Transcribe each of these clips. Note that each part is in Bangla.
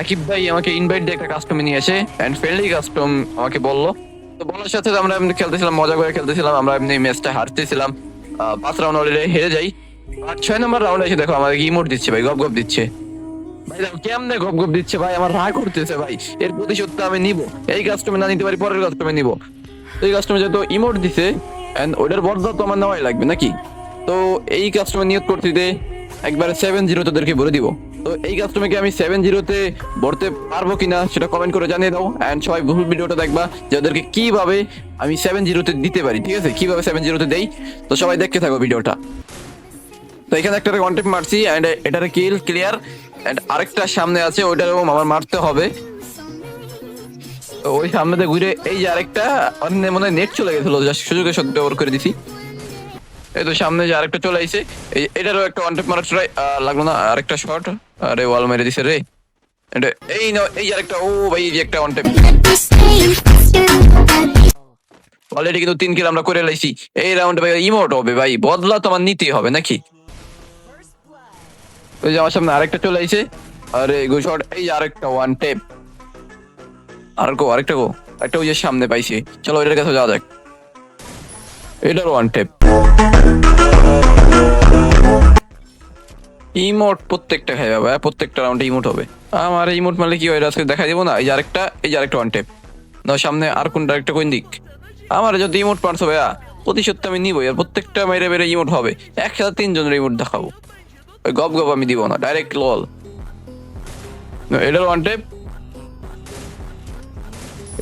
আকিব ভাই আমাকে ইনভাইট দিয়ে একটা কাস্টমে নিয়ে এন্ড ফ্রেন্ডলি কাস্টম আমাকে বলল। তো বলার সাথে আমরা এমনি খেলতেছিলাম, মজা করে খেলতেছিলাম, আমরা এমনি ম্যাচটা হারতেছিলাম। পাঁচ রাউন্ড অলরেডি হেরে যাই। আর ছয় নম্বর রাউন্ডে এসে দেখো ইমোট দিচ্ছে ভাই, গপ গপ দিচ্ছে। ভাই, দেখো কেমনে গপ গপ দিচ্ছে ভাই, আমার রাগ করতেছে ভাই। এর প্রতিশোধটা আমি নিব। এই কাস্টমে না নিতে পারি, পরের কাস্টমে নিব। এই কাস্টমে যেহেতু ইমোট দিছে এন্ড ওটার বদলা তো আমার নেওয়াই লাগবে নাকি? তো এই কাস্টমার নিয়োগ করতে একবারে সেভেন জিরো তোদেরকে বলে দিব। তো এই কাস্টমারকে আমি সেভেন জিরোতে ভরতে পারব কিনা সেটা কমেন্ট করে জানিয়ে দাও। অ্যান্ড সবাই ভুল ভিডিওটা দেখবা যে ওদেরকে কীভাবে আমি সেভেন জিরোতে দিতে পারি, ঠিক আছে? কীভাবে সেভেন জিরোতে দেই? তো সবাই দেখতে থাকো ভিডিওটা। তো এখানে একটা কন্টেন্ট মারছি অ্যান্ড এটার কিল ক্লিয়ার অ্যান্ড আরেকটা সামনে আছে, ওইটারও আমার মারতে হবে। ওই সামনে দিয়ে ঘুরে এই যে আরেকটা, অন্য মনে হয় নেট চলে গেছিল সুযোগে সদ ব্যবহার করে দিছি। এই তো সামনে যে আরেকটা চলে আইছে এটারও একটা ওয়ান মারার ট্রাই লাগল না, আরেকটা শট আরে ওয়াল মেরে দিছে রে। এই না এই আরেকটা, ও ভাই, এই একটা ওয়ান অলরেডি কিন্তু তিন কিল আমরা করে লাইছি। এই রাউন্ডে ভাই ইমোট হবে ভাই, বদলা তো আমার নিতেই হবে নাকি? ওই যে আমার সামনে আরেকটা চলে আইছে, আরে গো শট এই আরেকটা ওয়ান টেপ আর গো আরেকটা গো একটা ওই যে সামনে পাইছি। চলো এটার কাছে যাওয়া যাক। এটার ওয়ান টেপ ইমোট প্রত্যেকটা খাই বাবা, প্রত্যেকটা রাউন্ডে ইমোট হবে। আমার ইমোট মারলে কি হয়? আজকে দেখাই দেবো না। এই যে আরেকটা, এই যে আরেকটা ওয়ান টেপ না সামনে আর কোনটা একটা কোন দিক? আমার যদি ইমোট পারছ ভাইয়া, প্রতিশোধ আমি নিবই, আর প্রত্যেকটা মেরে মেরে ইমোট হবে। একসাথে তিনজনের ইমোট দেখাবো। ওই গপ গপ আমি দিব না ডাইরেক্ট লল এটার ওয়ান টেপ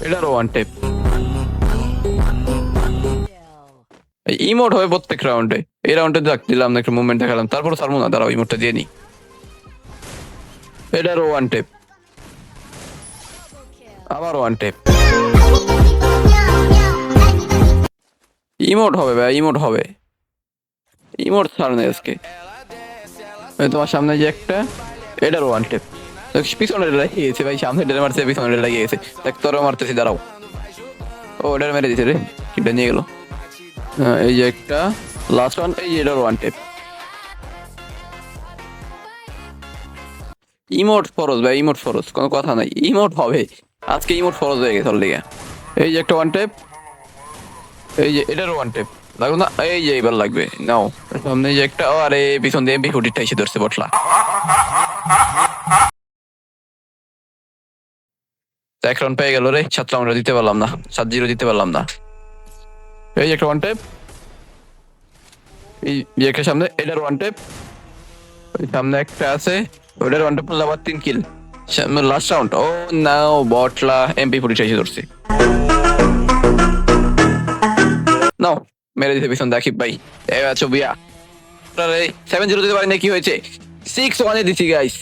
এটারও ওয়ান টেপ ইমোট হবে প্রত্যেক রাউন্ডে এই রাউন্ডে দেখ, দিলাম না একটা মুভমেন্ট দেখালাম তারপর সারবো না, দাঁড়াও, ইমোটটা দিয়ে নি এটারও ওয়ান টেপ আবার ওয়ান টেপ ইমোট হবে ভাই, ইমোট হবে। ইমোট ছাড় না আজকে। তোমার সামনে যে একটা এটারও ওয়ান টেপ পিছনে লাগিয়েছে ভাই, সামনে ডেলে মারছে পিছনে লাগিয়েছে দেখ, তোরও মারতেছি, দাঁড়াও। ও মেরে দিছে রে কিটা নিয়ে গেল। এই যে একটা। লাস্ট ওয়ান এই এটার ওয়ান টেপ ইমোট ফরজ ভাই ইমোট ফরজ কোনো কথা নাই। ইমোট হবে। আজকে ইমোট ফরজ হয়ে গেছে অলরেডি এই যে একটা ওয়ান টেপ এই যে এটার ওয়ান টেপ লাগল না, এই যে এবার লাগবে। নাও, সামনে যে একটা, ও আরে, পিছন দিয়ে এমপি ফুটিটা এসে ধরছে, বটলা। এক রাউন্ড পেয়ে গেল রে সাত রাউন্ড দিতে পারলাম না, সাত জিরো দিতে পারলাম না। এই একটা ওয়ান টেপ এই একটা সামনে, এটার ওয়ান টেপ ওই সামনে একটা আছে, ওটার ওয়ান টেপ আবার তিন কিল লাস্ট রাউন্ড ও, নাও, বটলা এমপি ফুটি এসে ধরছে। নাও, মেরে দিতে পিছন দেখি ভাই। এ আছো, বিয়া। সেভেন জিরো দিতে পারি না কি হয়েছে? সিক্স ওয়ানে দিছি গাইস